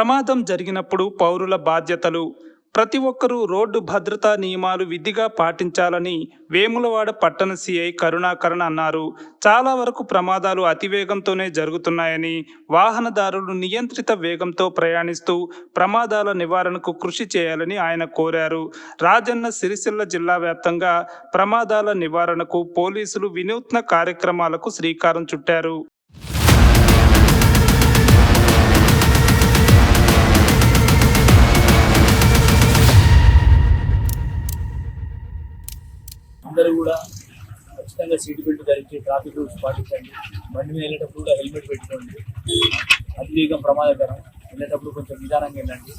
ప్రమాదం జరిగినప్పుడు పౌరుల బాధ్యతలు. ప్రతి ఒక్కరూ రోడ్డు భద్రతా నియమాలు విధిగా పాటించాలని వేములవాడ పట్టణ సిఐ కరుణాకరణ్ అన్నారు. చాలా వరకు ప్రమాదాలు అతివేగంతోనే జరుగుతున్నాయని వాహనదారులు నియంత్రిత వేగంతో ప్రయాణిస్తూ ప్రమాదాల నివారణకు కృషి చేయాలని ఆయన కోరారు. రాజన్న సిరిసిల్ల జిల్లా వ్యాప్తంగా ప్రమాదాల నివారణకు పోలీసులు వినూత్న కార్యక్రమాలకు శ్రీకారం చుట్టారు. ఖచ్చితంగా సీట్ బెల్ట్ ధరించి ట్రాఫిక్ రూల్స్ పాటించండి. బండి మీద వెళ్ళేటప్పుడు కూడా హెల్మెట్ పెట్టుకోండి. అతివేగం ప్రమాదకరం. వెళ్ళేటప్పుడు కొంచెం నిదానంగా వెళ్ళండి.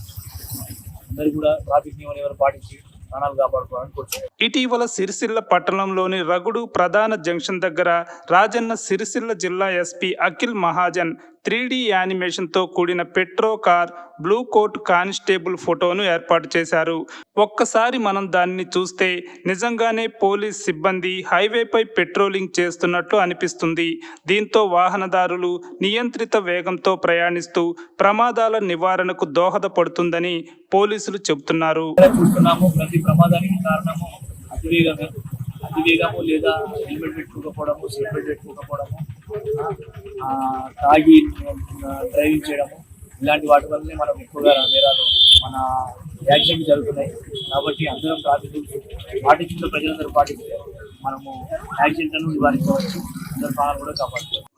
అందరూ కూడా ట్రాఫిక్ నియమం ఎవరు పాటించి ప్రాణాలు కాపాడుకోవాలని ఇటీవల సిరిసిల్ల పట్టణంలోని రగుడు ప్రధాన జంక్షన్ దగ్గర రాజన్న సిరిసిల్ల జిల్లా SP Akhil Mahajan three D యానిమేషన్తో కూడిన petro car blue coat constable ఫోటోను ఏర్పాటు చేశారు. ఒక్కసారి మనం దానిని చూస్తే నిజంగానే పోలీస్ సిబ్బంది హైవేపై పెట్రోలింగ్ చేస్తున్నట్లు అనిపిస్తుంది. దీంతో వాహనదారులు నియంత్రిత వేగంతో ప్రయాణిస్తూ ప్రమాదాల నివారణకు దోహదపడుతుందని పోలీసులు చెబుతున్నారు. చూస్తున్నాము ప్రతి ప్రమాదానికి కారణము అతివేగము లేదా హెల్మెట్ పెట్టుకోకపోవడము సీట్ బెల్ట్ పెట్టుకోకపోవడము. తాగి డ్రైవింగ్ చేయడము ఇలాంటి వాటి వల్లనే మనం ఎక్కువగా నేరాలు మన యాక్సిడెంట్ జరుగుతున్నాయి. కాబట్టి అందరం ట్రాఫిక్ రూల్స్ పాటించిన ప్రజలందరూ పాటిస్తే మనము యాక్సిడెంట్లను నివారించవచ్చు.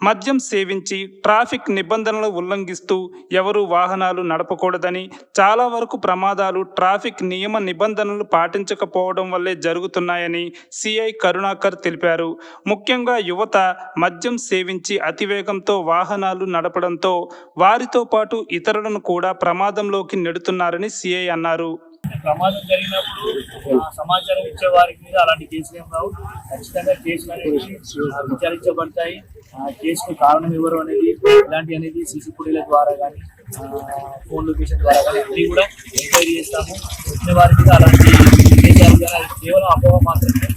మద్యం సేవించి ట్రాఫిక్ నిబంధనలు ఉల్లంఘిస్తూ ఎవరు వాహనాలు నడపకూడదని చాలా వరకు ప్రమాదాలు ట్రాఫిక్ నియమ నిబంధనలు పాటించకపోవడం వల్లే జరుగుతున్నాయని సిఐ కరుణాకర్ తెలిపారు. ముఖ్యంగా యువత మద్యం సేవించి అతివేగంతో వాహనాలు నడపడంతో వారితో పాటు ఇతరులను కూడా ప్రమాదంలోకి నెడుతున్నారని సిఐ అన్నారు. ప్రమాదం జరిగినప్పుడు ఆ, సమాచారం ఇచ్చే వారి మీద అలాంటి కేసులు ఏం రావు. ఖచ్చితంగా కేసులు అనేవి విచారించబడతాయి. ఆ కేసుకు కారణం ఎవరు అనేది ఇలాంటి అనేది సీసీ ఫుటేల ద్వారా కానీ ఫోన్ లొకేషన్ ద్వారా కానీ అన్నీ కూడా ఎంక్వైరీ చేస్తాము. వచ్చిన వారి మీద అలాంటి కేసులు కేవలం అపోహ మాత్రమే.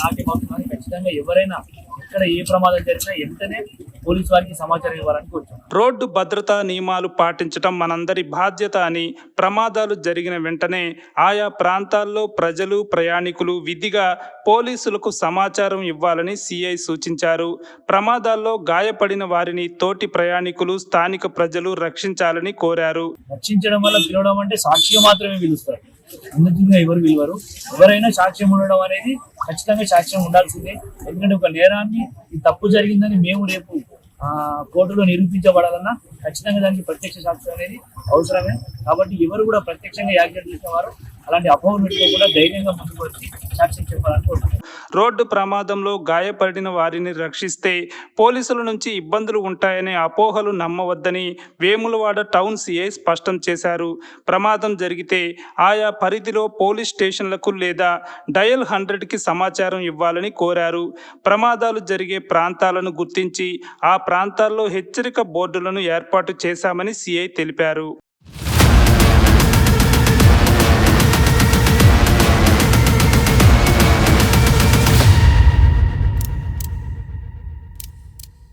నాటి అవుతుందని ఖచ్చితంగా ఎవరైనా ఎక్కడ ఏ ప్రమాదం జరిగినా వెంటనే పోలీసు వారికి సమాచారం ఇవ్వాలని కోరుతున్నాను రోడ్డు భద్రతా నియమాలు పాటించడం మనందరి బాధ్యత అని ప్రమాదాలు జరిగిన వెంటనే ఆయా ప్రాంతాల్లో ప్రజలు ప్రయాణికులు విధిగా పోలీసులకు సమాచారం ఇవ్వాలని సిఐ సూచించారు. ప్రమాదాల్లో గాయపడిన వారిని తోటి ప్రయాణికులు స్థానిక ప్రజలు రక్షించాలని కోరారు. రక్షించడం వల్ల పిలవడం అంటే సాక్షిగా మాత్రమే పిలుస్తారు. ఎవరు ఎవరైనా సాక్ష్యం ఉండడం అనేది ఖచ్చితంగా సాక్ష్యం ఉండాల్సిందే. ఎందుకంటే ఒక నేరాన్ని తప్పు జరిగిందని మేము రేపు కోర్టులో నిరూపించబడాలన్నా ఖచ్చితంగా దానికి ప్రత్యక్ష సాక్ష్యం అనేది అవసరమే. కాబట్టి ఎవరు కూడా ప్రత్యక్షంగా యాక్సిడెంట్ చేసిన వారు అలాంటి అపోహలు పెట్టుకోకుండా ధైర్యంగా ముందుకు వచ్చి సాక్ష్యం చెప్పాలని కోరుతున్నాను రోడ్డు ప్రమాదంలో గాయపడిన వారిని రక్షిస్తే పోలీసుల నుంచి ఇబ్బందులు ఉంటాయనే అపోహలు నమ్మవద్దని వేములవాడ టౌన్ సిఐ స్పష్టం చేశారు. ప్రమాదం జరిగితే ఆయా పరిధిలో పోలీస్ స్టేషన్లకు లేదా డయల్ హండ్రెడ్కి సమాచారం ఇవ్వాలని కోరారు. ప్రమాదాలు జరిగే ప్రాంతాలను గుర్తించి ఆ ప్రాంతాల్లో హెచ్చరిక బోర్డులను ఏర్పాటు చేశామని సిఐ తెలిపారు.